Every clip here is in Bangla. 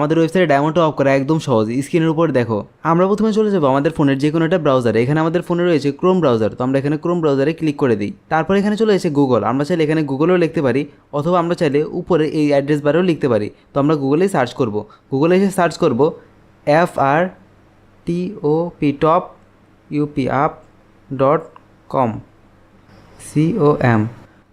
আমাদের ওয়েবসাইটে ডায়মন্ড অফ করা একদম সহজ। স্ক্রিনের উপর দেখো। আমরা প্রথমে চলে যাব আমাদের ফোনের যে কোনো একটা ব্রাউজারে এখানে আমাদের ফোনে রয়েছে ক্রোম ব্রাউজার তো আমরা এখানে ক্রোম ব্রাউজারে ক্লিক করে দিই। তারপর এখানে চলে এসে গুগল আমরা চাইলে এখানে গুগলেও লিখতে পারি, অথবা আমরা চাইলে উপরে এই অ্যাড্রেস বারেও লিখতে পারি। তো আমরা গুগলেই সার্চ করব। গুগলে এসে সার্চ করব F R T O P top UP up dot com CO M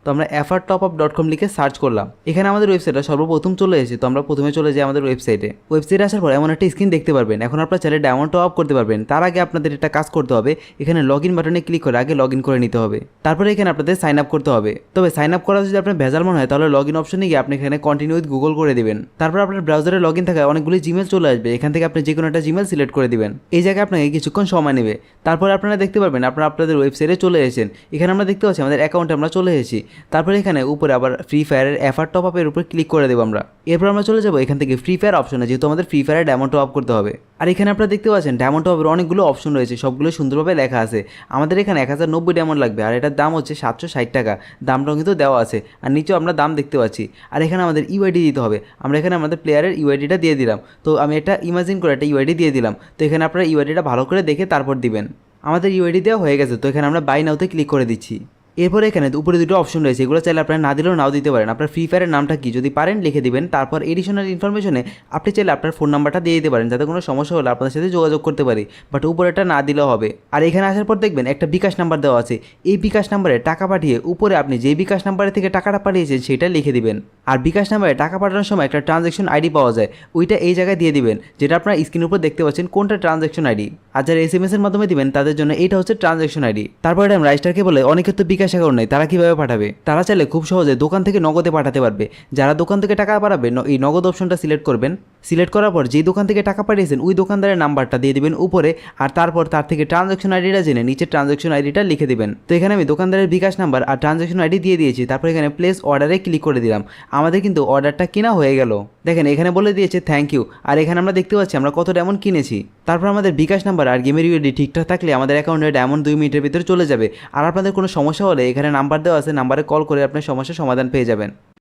তো আমরা FR top up dot com লিখে সার্চ করলাম। এখানে আমাদের ওয়েবসাইটটা সর্বপ্রথম চলে এসেছে, তো আমরা প্রথমে চলে যাই আমাদের ওয়েবসাইটে ওয়েবসাইটে আসার পর এমন একটা স্ক্রিন দেখতে পারবেন। এখন আপনার চাইলে ডায়মন্ড টপ আপ করতে পারবেন। তার আগে আপনাদের এটা কাজ করতে হবে। এখানে লগ ইন বাটনে ক্লিক করে আগে লগ ইন করে নিতে হবে। তারপরে এখানে আপনাদের সাইন আপ করতে হবে। তবে সাইন আপ করা যদি আপনার ভেজাল মনে হয়, তাহলে লগ ইন অপশনে গিয়ে আপনি এখানে কন্টিনিউ উইথ গুগল করে দেবেন। তারপর আপনার ব্রাউজারে লগ ইন থাকায় অনেকগুলি জিমেল চলে আসবে। এখান থেকে আপনি যে কোনো একটা জিমেল সিলেক্ট করে দিবেন। এই জায়গায় আপনাকে কিছুক্ষণ সময় নেবে। তারপরে আপনারা দেখতে পারবেন, আপনারা আপনাদের ওয়েবসাইটে চলে এসেছেন। এখানে আমরা দেখতে পাচ্ছি আমাদের অ্যাকাউন্টে আমরা চলে এসেছি। তারপরে এখানে উপরে আবার ফ্রি ফায়ারের এফার টপ আপের উপর ক্লিক করে দেবো আমরা। এরপর আমরা চলে যাব এখান থেকে ফ্রি ফায়ার অপশনে যেহেতু আমাদের ফ্রি ফায়ারে ডায়মন্ড টপ আপ করতে হবে। আর এখানে আপনারা দেখতে পাচ্ছেন ডায়মন্ড টপ আপের অনেকগুলো অপশন রয়েছে, সবগুলো সুন্দরভাবে লেখা আছে। আমাদের এখানে এক হাজার নব্বই ডায়মন্ড লাগবে, আর এটার দাম হচ্ছে সাতশো ষাট টাকা। দামটাও কিন্তু দেওয়া আছে, আর নিচেও আমরা দাম দেখতে পাচ্ছি। আর এখানে আমাদের ইউআইডি দিতে হবে, আমরা এখানে আমাদের প্লেয়ারের ইউআইডিটা দিয়ে দিলাম। তো আমি এটা ইমাজিন করে একটা ইউআইডি দিয়ে দিলাম। তো এখানে আপনারা ইউআইডিটা ভালো করে দেখে তারপর দিবেন। আমাদের ইউআইডি দেওয়া হয়ে গেছে, তো এখানে আমরা বাই নাওতে ক্লিক করে দিচ্ছি। এরপরে এখানে উপরে দুটো অপশন রয়েছে। এগুলো চাইলে আপনারা না দিলেও নাও দিতে পারেন। আপনার ফ্রি ফায়ারের নামটা কি? যদি পারেন, লিখে দিবেন। তারপর এডিশনাল ইনফরমেশনে আপনি চাইলে আপনার ফোন নাম্বারটা দিয়ে দিতে পারেন, যাতে কোনো সমস্যা হলে আপনার সাথে যোগাযোগ করতে পারি। বাট উপরেটা না দিলেও হবে। আর এখানে আসার পর দেখবেন একটা বিকাশ নাম্বার দেওয়া আছে। এই বিকাশ নাম্বারে টাকা পাঠিয়ে উপরে আপনি যে বিকাশ নাম্বারে থেকে টাকাটা পাঠিয়েছেন, সেটা লিখে দিবেন। আর বিকাশ নাম্বারে টাকা পাঠানোর সময় একটা ট্রানজ্যাকশন আইডি পাওয়া যায়, ওইটা এই জায়গায় দিয়ে দিবেন, যেটা আপনার স্ক্রিনের উপর দেখতে পাচ্ছেন কোনটা ট্রানজ্যাকশন আইডি আর যারা এস এম এসের মাধ্যমে দিবেন, তাদের জন্য এইটা হচ্ছে ট্রানজ্যাকশন আইডি তারপরে আমি রাইস্টারকে বলে, অনেক ক্ষেত্রে বিকাশ অ্যাকাউন্ট নেই, তারা কীভাবে পাঠাবে? তারা চাইলে খুব সহজে দোকান থেকে নগদে পাঠাতে পারবে। যারা দোকান থেকে টাকা পাঠাবে এই নগদ অপশনটা সিলেক্ট করবেন। সিলেক্ট করার পর যেই দোকান থেকে টাকা পাঠিয়েছেন, ওই দোকানদারের নাম্বারটা দিয়ে দিবেন উপরে আর তারপর তার থেকে ট্রানজ্যাকশন আইডিটা জেনে নিচে ট্রানজ্যাকশন আইডিটা লিখে দেবেন। তো এখানে আমি দোকানদারের বিকাশ নাম্বার আর ট্রানজাকশন আইডি দিয়ে দিয়েছি, তারপর এখানে প্লেস অর্ডারে ক্লিক করে দিলাম। আমাদের কিন্তু অর্ডারটা কেনা হয়ে গেল। দেখেন, এখানে বলে দিয়েছে থ্যাংক ইউ আর এখানে আমরা দেখতে পাচ্ছি আমরা কত ডায়মন্ড কিনেছি। তারপর আমাদের বিকাশ নাম্বার আর গেমের ইউডি ঠিকঠাক থাকলে আমাদের অ্যাকাউন্টে ডায়মন্ড দুই মিনিটের ভিতরে চলে যাবে। আর আপনাদের কোনো সমস্যা হলে এখানে নাম্বার দেওয়া আছে নাম্বারে কল করে আপনার সমস্যার সমাধান পেয়ে যাবেন।